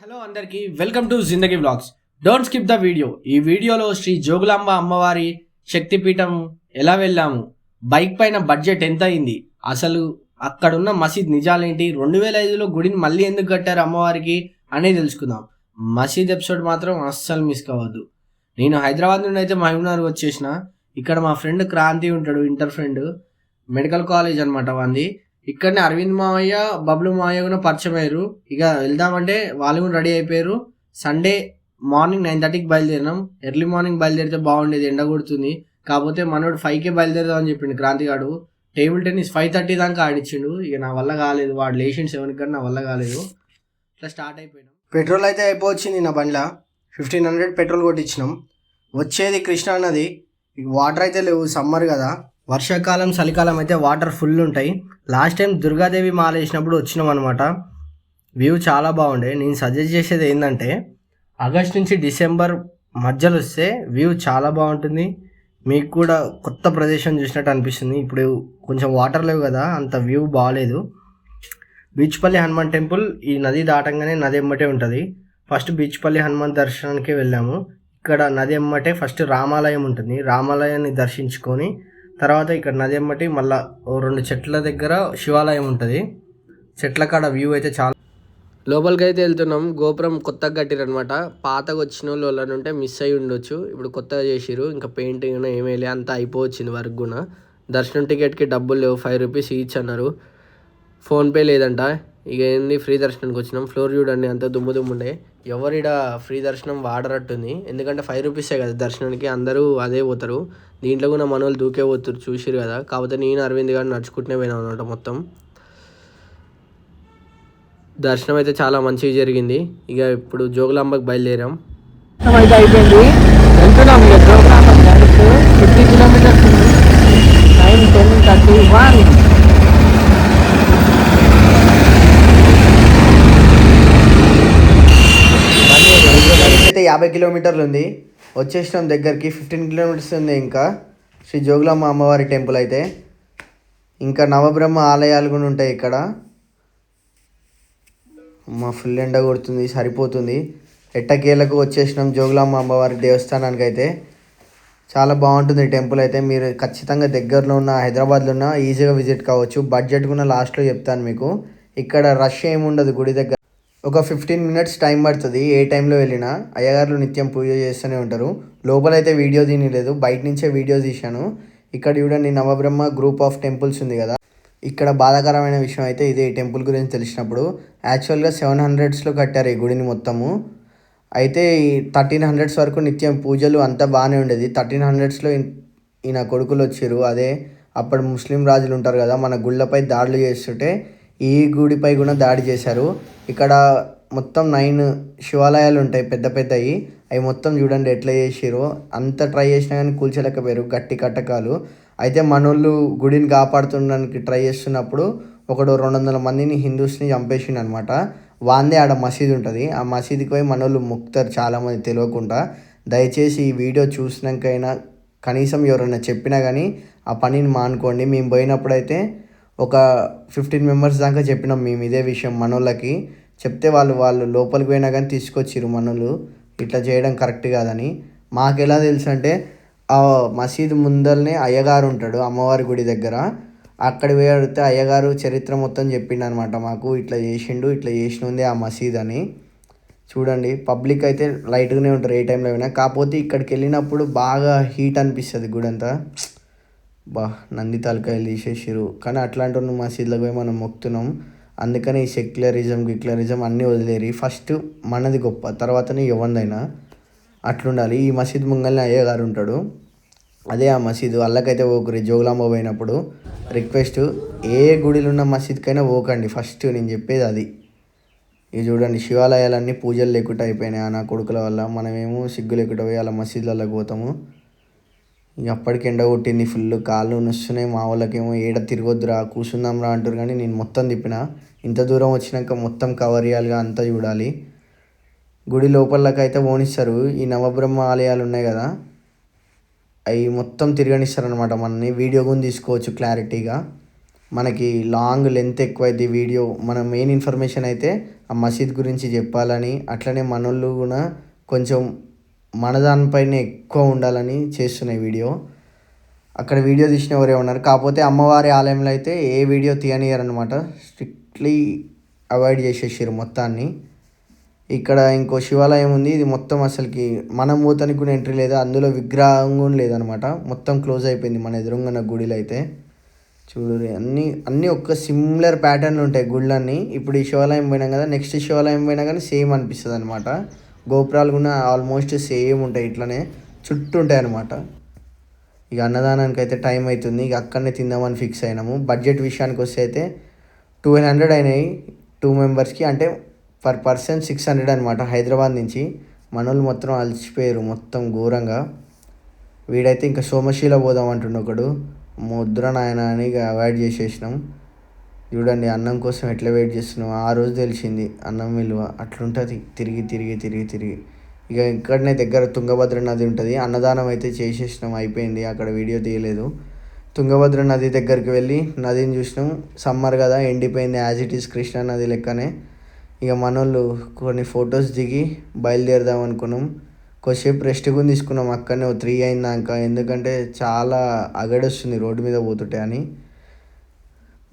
Hello అందరికీ welcome to Zindagi vlogs don't skip the video ఈ వీడియోలో శ్రీ జోగులాంబ అమ్మవారి శక్తిపీఠం ఎలా వెళ్ళాము? బైక్ పైన బడ్జెట్ ఎంత అయింది అసలు అక్కడున్న మసీద్ నిజాలేంటి? రెండు వేల ఐదులో గుడిని మళ్ళీ ఎందుకు కట్టారు అమ్మవారికి అనేది తెలుసుకుందాం. మసీద్ ఎపిసోడ్ మాత్రం అస్సలు మిస్ కావద్దు. నేను హైదరాబాద్ నుండి అయితే మహబూబ్నగర్ వచ్చేసిన. ఇక్కడ మా ఫ్రెండ్ క్రాంతి ఉంటాడు ఇంటర్ ఫ్రెండ్ మెడికల్ కాలేజ్ అనమాట వాంది ఇక్కడనే అరవింద్ మావయ్య బబ్లు మావయ్య కూడా పరిచయం అయ్యారు. ఇక వెళ్దామంటే వాళ్ళు కూడా రెడీ అయిపోయారు. సండే మార్నింగ్ నైన్ థర్టీకి బయలుదేరినాం. ఎర్లీ మార్నింగ్ బయలుదేరితే బాగుండేది ఎండ కొడుతుంది. కాకపోతే మనోడు ఫైవ్కే బయలుదేరదాం అని చెప్పిండు క్రాంతిగాడు టేబుల్ టెన్నిస్ ఫైవ్ థర్టీ దాకా ఆడిచ్చిండు. ఇక నా వల్ల కాలేదు వాడు లేచిండు సెవెన్కి కానీ నా వల్ల కాలేదు. ఇట్లా స్టార్ట్ అయిపోయినాం. పెట్రోల్ అయితే అయిపోవచ్చింది నా బండ్ల. ఫిఫ్టీన్ హండ్రెడ్ పెట్రోల్ కొట్టించినాం. వచ్చేది కృష్ణా నది. వాటర్ అయితే లేవు సమ్మర్ కదా. వర్షాకాలం చలికాలం అయితే వాటర్ ఫుల్ ఉంటాయి. లాస్ట్ టైం దుర్గాదేవి మాల వేసినప్పుడు వచ్చినాం అనమాట వ్యూ చాలా బాగుండే. నేను సజెస్ట్ చేసేది ఏంటంటే ఆగస్ట్ నుంచి డిసెంబర్ మధ్యలో వస్తే వ్యూ చాలా బాగుంటుంది. మీకు కూడా కొత్త ప్రదేశం చూసినట్టు అనిపిస్తుంది. ఇప్పుడు కొంచెం వాటర్ లేవు కదా అంత వ్యూ బాగాలేదు బీచ్పల్లి హనుమాన్ టెంపుల్ ఈ నది దాటంగానే నది ఎమ్మటే ఉంటుంది. ఫస్ట్ బీచ్పల్లి హనుమాన్ దర్శనానికి వెళ్ళాము. ఇక్కడ నది ఎమ్మటే ఫస్ట్ రామాలయం ఉంటుంది. రామాలయాన్ని దర్శించుకొని తర్వాత ఇక్కడ నది ఎమ్మటి మళ్ళా ఓ రెండు చెట్ల దగ్గర శివాలయం ఉంటుంది. చెట్ల కాడ వ్యూ అయితే చాలా లోపలికి అయితే వెళ్తున్నాం. గోపురం కొత్తగా కట్టిరనమాట పాతగా వచ్చిన వాళ్ళు వాళ్ళని ఉంటే మిస్ అయి ఉండొచ్చు. ఇప్పుడు కొత్తగా చేసిరు ఇంకా పెయింటింగ్ ఏమేలే అంతా అయిపోవచ్చింది వరకు కూడా. దర్శనం టికెట్కి డబ్బులు లేవు. ఫైవ్ రూపీస్ ఈచ్ అన్నారు. ఫోన్పే లేదంట. ఇక ఏంది ఫ్రీ దర్శనానికి వచ్చినాం. ఫ్లోర్ చూడండి అంత దుమ్ము దుమ్ము ఉండే. ఎవరిడ ఫ్రీ దర్శనం వాడరట్టుంది. ఎందుకంటే ఫైవ్ రూపీసే కదా దర్శనానికి అందరూ అదే పోతారు. దీంట్లో కూడా మన వాళ్ళు దూకే పోతారు చూసిరు కదా. కాకపోతే నేను అరవింద్ గారు నడుచుకుంటూనే పోయినా అనమాట మొత్తం. దర్శనం అయితే చాలా మంచిగా జరిగింది. ఇక ఇప్పుడు జోగులాంబకి బయలుదేరాం. అయిపోయింది వెళ్తున్నాం ఇక ప్రోగ్రామ్ డైరెక్ట్ ఫిఫ్టీ కిలోమీటర్స్ ఉంది నైన్ టెన్ థర్టీ వన్ అయితే యాభై కిలోమీటర్లు ఉంది. వచ్చేసినాం దగ్గరికి ఫిఫ్టీన్ కిలోమీటర్స్ ఉంది ఇంకా. శ్రీ జోగులమ్మ అమ్మవారి టెంపుల్ అయితే. ఇంకా నవబ్రహ్మ ఆలయాలు కూడా ఉంటాయి ఇక్కడ. మా ఫుల్ ఎండ కొడుతుంది సరిపోతుంది. ఎట్టకేలకు వచ్చేసినాం జోగులాంబ అమ్మవారి దేవస్థానానికి అయితే. చాలా బాగుంటుంది టెంపుల్ అయితే. మీరు ఖచ్చితంగా దగ్గరలో ఉన్న హైదరాబాద్లో ఉన్న ఈజీగా విజిట్ కావచ్చు. బడ్జెట్ కూడా లాస్ట్లో చెప్తాను మీకు. ఇక్కడ రష్ ఏమి ఉండదు గుడి దగ్గర. ఒక ఫిఫ్టీన్ మినిట్స్ టైం పడుతుంది. ఏ టైంలో వెళ్ళినా అయ్యగారులు నిత్యం పూజ చేస్తూనే ఉంటారు. లోపలైతే వీడియో తినలేదు బయట నుంచే వీడియో తీశాను. ఇక్కడ చూడండి నవబ్రహ్మ గ్రూప్ ఆఫ్ టెంపుల్స్ ఉంది కదా. ఇక్కడ బాధాకరమైన విషయం అయితే ఇదే ఈ టెంపుల్ గురించి తెలిసినప్పుడు. యాక్చువల్గా సెవెన్ హండ్రెడ్స్లో కట్టారు ఈ గుడిని మొత్తము. అయితే ఈ థర్టీన్ హండ్రెడ్స్ వరకు నిత్యం పూజలు అంతా బాగానే ఉండేది. థర్టీన్ హండ్రెడ్స్లో ఈయన కొడుకులు వచ్చారు. అదే అప్పుడు ముస్లిం రాజులు ఉంటారు కదా మన గుళ్ళపై దాడులు చేస్తుంటే ఈ గుడిపై కూడా దాడి చేశారు. ఇక్కడ మొత్తం నైన్ శివాలయాలు ఉంటాయి పెద్ద పెద్దవి అవి మొత్తం చూడండి ఎట్లా చేసిరో అంత ట్రై చేసినా కానీ కూల్చలేకపోయారు గట్టి కట్టకాలు అయితే మనోళ్ళు గుడిని కాపాడుతుండడానికి ట్రై చేస్తున్నప్పుడు ఒకడు రెండు వందల మందిని హిందూస్ని చంపేసిండు అనమాట వాందే ఆడ మసీద్ ఉంటుంది. ఆ మసీదుకి పోయి మనోళ్ళు ముక్తారు చాలామంది తెలియకుండా. దయచేసి ఈ వీడియో చూసినాకైనా కనీసం ఎవరైనా చెప్పినా కానీ ఆ పనిని మానుకోండి. మేము పోయినప్పుడైతే ఒక ఫిఫ్టీన్ మెంబర్స్ దాకా చెప్పినాం మేము ఇదే విషయం మనోళ్ళకి. చెప్తే వాళ్ళు వాళ్ళు లోపలికి పోయినా కానీ తీసుకొచ్చిర్రు మనోళ్ళు. ఇట్లా చేయడం కరెక్ట్ కాదని. మాకు ఎలా తెలుసు అంటే ఆ మసీదు ముందరనే అయ్యగారు ఉంటాడు అమ్మవారి గుడి దగ్గర. అక్కడ పోయితే అయ్యగారు చరిత్ర మొత్తం చెప్పిండు అనమాట మాకు. ఇట్లా చేసిండు ఇట్లా చేసినుంది ఆ మసీద్ అని. చూడండి పబ్లిక్ అయితే లైట్గానే ఉంటారు ఏ టైంలో అయినా. కాకపోతే ఇక్కడికి వెళ్ళినప్పుడు బాగా హీట్ అనిపిస్తుంది గుడంతా. బా నంది తలకాయలు తీసేసిరు కానీ అట్లాంటి ఉన్న మసీదులకు పోయి మనం మొక్కుతున్నాం. అందుకని ఈ సెక్యులరిజం గిక్యులరిజం అన్నీ వదిలేరి ఫస్ట్ మనది గొప్ప తర్వాతనే ఎవరిదైనా అట్లుండాలి. ఈ మసీద్ ముంగల్ని అయ్యగారు ఉంటాడు. అదే ఆ మసీదు అల్లకైతే పోకురి జోగులాంబ పోయినప్పుడు రిక్వెస్ట్ ఏ గుడిలో ఉన్న మసీద్కైనా పోకండి ఫస్ట్ నేను చెప్పేది అది. ఇది చూడండి శివాలయాలన్నీ పూజలు లేకుండా అయిపోయినాయి. నా కొడుకుల వల్ల మనమేమో సిగ్గు లేకుండా పోయి అలా మసీదులకు పోతాము. ఇక అప్పటికి ఎండ కొట్టింది ఫుల్ కాళ్ళు నొస్తున్నాయి మా వాళ్ళకేమో ఏడ తిరగొద్దురా కూర్చుందాం రా అంటారు కానీ నేను మొత్తం తిప్పిన. ఇంత దూరం వచ్చినాక మొత్తం కవర్ చేయాలిగా అంతా చూడాలి. గుడి లోపలకైతే పోనిస్తారు. ఈ నవబ్రహ్మ ఆలయాలు ఉన్నాయి కదా అవి మొత్తం తిరగనిస్తారు అనమాట మనని వీడియో కూడా తీసుకోవచ్చు క్లారిటీగా. మనకి లాంగ్ లెంత్ ఎక్కువైంది వీడియో. మన మెయిన్ ఇన్ఫర్మేషన్ అయితే ఆ మసీద్ గురించి చెప్పాలని అట్లనే మనోళ్ళు కూడా కొంచెం మన దానిపైనే ఎక్కువ ఉండాలని చేస్తున్న ఈ వీడియో. అక్కడ వీడియో తీసిన ఎవరే ఉన్నారు. కాకపోతే అమ్మవారి ఆలయంలో అయితే ఏ వీడియో తీయనియరు అనమాట స్ట్రిక్ట్లీ అవాయిడ్ చేసేసారు మొత్తాన్ని. ఇక్కడ ఇంకో శివాలయం ఉంది. ఇది మొత్తం అసలుకి మనం పోతానికి కూడా ఎంట్రీ లేదు అందులో విగ్రహం కూడా లేదనమాట మొత్తం క్లోజ్ అయిపోయింది మన ఎదురుంగన్న గుడిలో అయితే చూడు అన్నీ అన్నీ ఒక్క సిమిలర్ ప్యాటర్న్లు ఉంటాయి గుళ్ళన్నీ. ఇప్పుడు ఈ శివాలయం పోయినాం కదా నెక్స్ట్ శివాలయం పోయినా కానీ సేమ్ అనిపిస్తుంది అనమాట గోపురాలు కూడా ఆల్మోస్ట్ సేమ్ ఉంటాయి ఇట్లనే చుట్టూ ఉంటాయి అనమాట ఇక అన్నదానానికి అయితే టైం అవుతుంది ఇక అక్కడనే తిందామని ఫిక్స్ అయినాము. బడ్జెట్ విషయానికి వస్తే అయితే ట్వెల్వ్ హండ్రెడ్ అయినాయి టూ మెంబర్స్కి అంటే పర్ పర్సన్ సిక్స్ హండ్రెడ్ అనమాట హైదరాబాద్ నుంచి మనోళ్ళు మొత్తం అలసిపోయారు మొత్తం ఘోరంగా. వీడైతే ఇంకా సోమశీల పోదాం అంటుండు ఒకడు. ముద్ర నాయన అని ఇక అవాయిడ్ చేసేసినాం. చూడండి అన్నం కోసం ఎట్లా వెయిట్ చేస్తున్నావు? ఆ రోజు తెలిసింది అన్నం విలువ అట్లుంటుంది. తిరిగి తిరిగి తిరిగి తిరిగి. ఇక ఇక్కడనే దగ్గర తుంగభద్ర నది ఉంటుంది. అన్నదానం అయితే చేసేసినాం అయిపోయింది. అక్కడ వీడియో తీయలేదు. తుంగభద్ర నది దగ్గరికి వెళ్ళి నదిని చూసినాం. సమ్మర్ కదా ఎండిపోయింది యాజ్ ఇట్ ఈస్ కృష్ణా నది లెక్కనే. ఇక మనోళ్ళు కొన్ని ఫొటోస్ దిగి బయలుదేరదాం అనుకున్నాం. కొద్దిసేపు రెస్ట్ కూడా తీసుకున్నాం. అక్కడనే ఓ త్రీ అయిందాక. ఎందుకంటే చాలా అగడొస్తుంది రోడ్డు మీద పోతుంటే అని.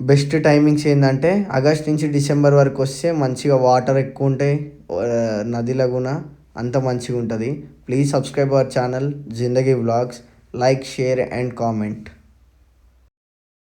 బెస్ట్ టైమింగ్స్ ఏంటంటే ఆగస్ట్ నుంచి డిసెంబర్ వరకు వస్తే మంచిగా వాటర్ ఎక్కువ ఉంటాయి ఆ, నదిలో కూడా అంత మంచిగా ఉంటుంది please subscribe our channel Zindagi vlogs like share and comment